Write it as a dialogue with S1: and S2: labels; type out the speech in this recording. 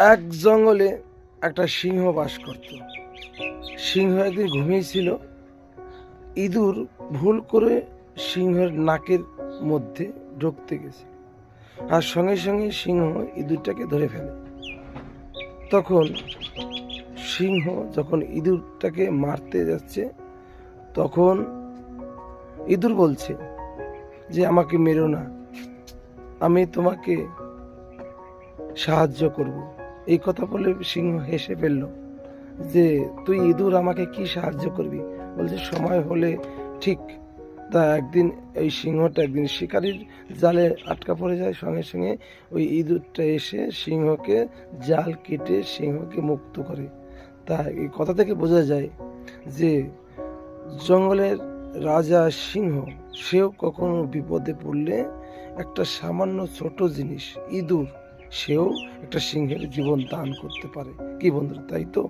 S1: এক জঙ্গলে একটা সিংহ বাস করত। সিংহ একদিন ঘুমিয়েছিল ইঁদুর ভুল করে সিংহের নাকের মধ্যে ঢুকতে গেছে। আর সঙ্গে সঙ্গে সিংহ ইঁদুরটাকে ধরে ফেলে। তখন সিংহ যখন ইঁদুরটাকে মারতে যাচ্ছে, তখন ইঁদুর বলছে যে, আমাকে মেরো না। আমি তোমাকে সাহায্য করব। এই কথা বলে সিংহ হেসে ফেলল যে, তুই ইঁদুর আমাকে কি সাহায্য করবি? বলছে, সময় হলে ঠিক। তা একদিন এই সিংহটা একদিন শিকারির জালে আটকা পড়ে যায়। সঙ্গে সঙ্গে ওই ইঁদুরটা এসে সিংহকে জাল কেটে সিংহকে মুক্ত করে। তা এই কথা থেকে বোঝা যায় যে, জঙ্গলের রাজা সিংহ, সেও কখনো বিপদে পড়লে একটা সামান্য ছোট জিনিস, ইঁদুর। সেও একটা সিংহের জীবন দান করতে পারে। কি বন্ধুরা তাই তো?